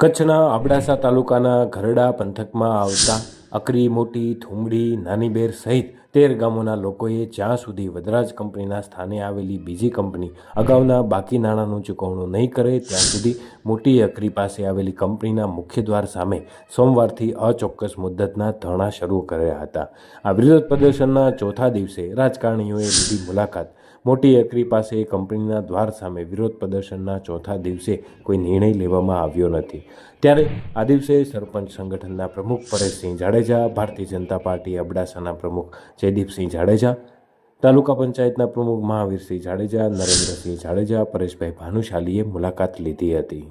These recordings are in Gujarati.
કચ્છના અબડાસા તાલુકાના ઘરડા પંથકમાં આવતા અકરી, મોટી થુમડી નાનીબેર સહિત તેર ગામોના લોકોએ જ્યાં સુધી વદરાજ કંપનીના સ્થાને આવેલી બીજી કંપની અગાઉના બાકી નાણાંનું ચૂકવણું નહીં કરે, ત્યાં સુધી મોટી અકરી પાસે આવેલી કંપનીના મુખ્ય દ્વાર સામે સોમવારથી અચોક્કસ મુદ્દતના ધરણા શરૂ કર્યા હતા. આ વિરોધ પ્રદર્શનના ચોથા દિવસે રાજકારણીઓએ લીધી મુલાકાત. મોટી અકરી પાસે કંપનીના દ્વાર સામે વિરોધ પ્રદર્શનના ચોથા દિવસે કોઈ નિર્ણય લેવામાં આવ્યો નથી. ત્યારે આ દિવસે સરપંચ સંગઠનના પ્રમુખ પરેશસિંહ જાડેજા, ભારતીય જનતા પાર્ટી અબડાસાના પ્રમુખ જયદીપસિંહ જાડેજા, તાલુકા પંચાયતના પ્રમુખ મહાવીરસિંહ જાડેજા, નરેન્દ્રસિંહ જાડેજા, પરેશભાઈ ભાનુશાલીએ મુલાકાત લીધી હતી.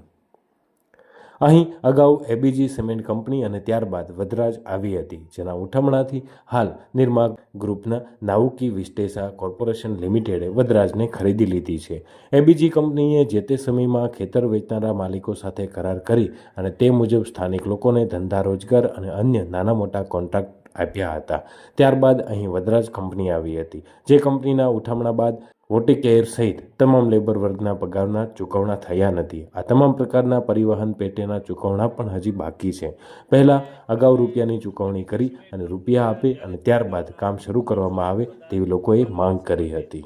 અહીં અગાઉ એબીજી સિમેન્ટ કંપની અને ત્યારબાદ વદરાજ આવી હતી, જેના ઉઠમણાથી હાલ નિર્મા ગ્રુપના નાઉકી વિસ્ટેસા કોર્પોરેશન લિમિટેડે વદરાજને ખરીદી લીધી છે. એબીજી કંપનીએ જે તે સમયમાં ખેતર વેચનારા માલિકો સાથે કરાર કરી અને તે મુજબ સ્થાનિક લોકોને ધંધા રોજગાર અને અન્ય નાના મોટા કોન્ટ્રાક્ટ આપ્યા હતા. ત્યારબાદ અહીં વદરાજ કંપની આવી હતી, જે કંપનીના ઉઠામણા બાદ વોટી કેર સહિત તમામ લેબર વર્ગના પગારના ચૂકવણા થયા નથી. આ તમામ પ્રકારના પરિવહન પેટેના ચૂકવણા પણ હજી બાકી છે. પહેલાં અગાઉ રૂપિયાની ચૂકવણી કરી અને રૂપિયા આપે અને ત્યારબાદ કામ શરૂ કરવામાં આવે તેવી લોકોએ માંગ કરી હતી.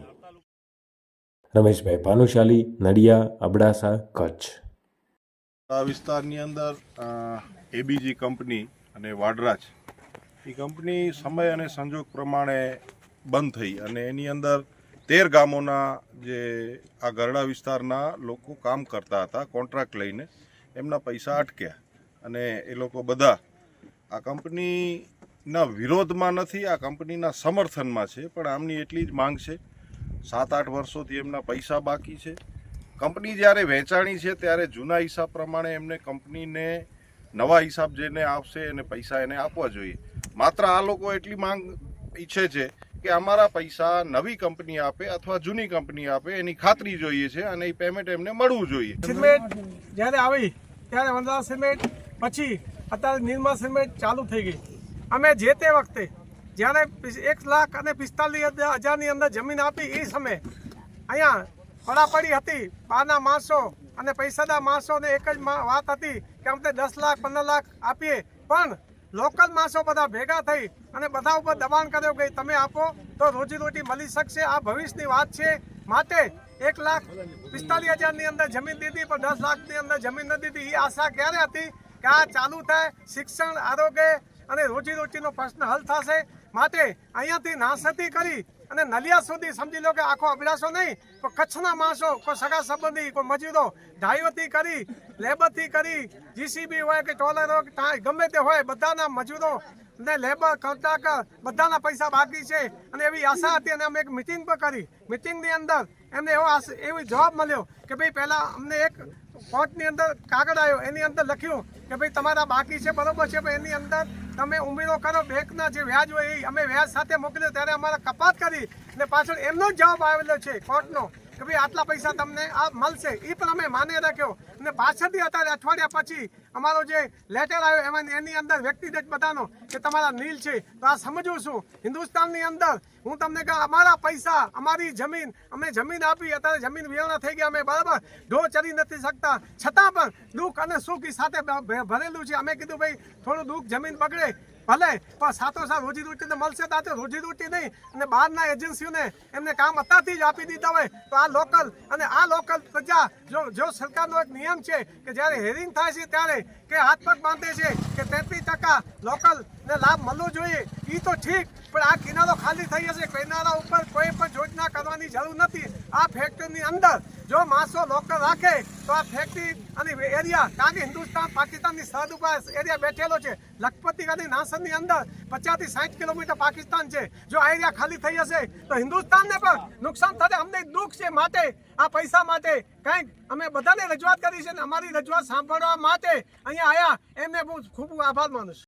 રમેશભાઈ ભાનુશાલી નડિયા અબડાસા, કચ્છ. આ વિસ્તારની અંદર એબીજી કંપની અને વાડરાજ એ કંપની સમય અને સંજોગ પ્રમાણે બંધ થઈ અને એની અંદર તેર ગામોના જે આ ગરડા વિસ્તારના લોકો કામ કરતા હતા કોન્ટ્રાક્ટ લઈને, એમના પૈસા અટક્યા. અને એ લોકો બધા આ કંપનીના વિરોધમાં નથી, આ કંપનીના સમર્થનમાં છે, પણ આમની એટલી જ માંગ છે. સાત આઠ વર્ષોથી એમના પૈસા બાકી છે. કંપની જ્યારે વેચાણી છે, ત્યારે જૂના હિસાબ પ્રમાણે એમને કંપનીને નવા હિસાબ જેને આપશે એને પૈસા એને આપવા જોઈએ. માત્ર આ લોકો એટલી માંગ ઈચ્છે છે કે અમારા પૈસા નવી કંપની આપે અથવા જૂની કંપની આપે, એની ખાતરી જોઈએ છે અને એ પેમેન્ટ એમને મળવું જોઈએ. સિમેન્ટ જ્યારે આવી, ત્યારે વંદના સિમેન્ટ પછી અત્યારે નિર્મા સિમેન્ટ ચાલુ થઈ ગઈ. અમે જે તે વખતે જ્યારે એક લાખ અને પિસ્તાલીસ હજારની અંદર જમીન આપી એ સમયે, અહીંયા પડાપડી હતી બહારના માણસો અને પૈસાદાર માણસોને એક જ વાત હતી કે અમને દસ લાખ, પંદર લાખ આપીએ. પણ લોકલ માણસો બધા ભેગા થઈ અને બધા ઉપર દબાણ કર્યો કે તમે આપો તો રોજીરોટી મળી શકશે. આ ભવિષ્યની વાત છે. માટે એક લાખ પિસ્તાલીસ હજારની અંદર જમીન દીધી, પણ દસ લાખની અંદર જમીન ન દીધી. એ આશા ક્યારે હતી? કે આ ચાલુ થાય, શિક્ષણ, આરોગ્ય અને રોજીરોટીનો પ્રશ્ન હલ થશે. માટે અહીંયાથી નાસતી કરી અને નલિયા સુધી સમજી લો કે આખો અબડાસો નહીં પણ કચ્છના માણસો, કોઈ સગા સંબંધી, કોઈ મજૂરો ઢાઈઓથી કરી, લેબરથી કરી જીસીબી હોય કે ટોલર હોય ગમે તે હોય, બધાના મજૂરો ને લેબર, કોન્ટ્રાક્ટર, બધાના પૈસા બાકી છે. અને એવી આશા હતી અને અમે એક મિટિંગ પણ કરી. મિટિંગની અંદર એમને એવો એવો જવાબ મળ્યો કે ભાઈ પહેલાં અમને એક કોર્ટની અંદર કાગળ આવ્યો. એની અંદર લખ્યું કે ભાઈ તમારા બાકી છે, બરોબર છે, પણ એની અંદર તમે ઉમેરો કરો, બેંકના જે વ્યાજ હોય એ અમે વ્યાજ સાથે મોકલ્યો, ત્યારે અમારે કપાત કરી અને પાછળ એમનો જ જવાબ આવેલો છે કોર્ટનો. કે ભાઈ, આટલા પૈસા તમને આ મળશે. એ પણ અમે માની રાખ્યો. અને પાછળથી અત્યારે અઠવાડિયા પછી અમારો જે લેટર આવ્યો, એમાં એની અંદર વ્યક્તિગત બધાનો, કે તમારા નીલ છે, તો આ સમજવું છું. હિન્દુસ્તાનની અંદર હું તમને કહું, અમારા પૈસા, અમારી જમીન, અમે જમીન આપી, અત્યારે જમીન વિયાણા થઈ ગયા, અમે બરાબર ઢો ચરી નથી શકતા. છતાં પણ દુઃખ અને સુખ સાથે ભરેલું છે. અમે કીધું, ભાઈ, થોડું દુઃખ જમીન બગડે ભલે, પણ સાથોસાથ રોજીરોટી તો મળશે તો રોજી રોટી નહીં. અને બહારના એજન્સીઓને એમને કામ અત્યારથી જ આપી દીધા હોય. તો આ લોકલ, અને આ લોકલ પ્રજા, જો જો સરકારનો એક નિયમ છે કે જ્યારે હેરિંગ થાય છે ત્યારે કે હાથ પગ બાંધે છે કે તેત્રીસ ટકા લોકલને લાભ મળવો જોઈએ એ તો ઠીક, પણ આ કિનારો ખાલી થઈ જશે. કિનારા ઉપર કોઈ પણ યોજના કરવાની જરૂર નથી. આ ફેક્ટરીની અંદર જો માણસો લોકલ રાખે, તો આ ફેક્ટરી અને એરિયા કારણ કે હિન્દુસ્તાન, પાકિસ્તાનની સરહદ ઉપર એરિયા બેઠેલો છે. લખપતિ ગાંધી નાસરની અંદર પચાસથી સાઠ કિલોમીટર પાકિસ્તાન છે. જો આ એરિયા ખાલી થઈ જશે તો હિન્દુસ્તાનને પણ નુકસાન થશે. અમને દુઃખ છે માટે, આ પૈસા માટે. કંઈક અમે બધાને રજૂઆત કરી છે અને અમારી રજૂઆત સાંભળવા માટે અહીંયા આવ્યા એમને બહુ ખૂબ આભાર માનું છું.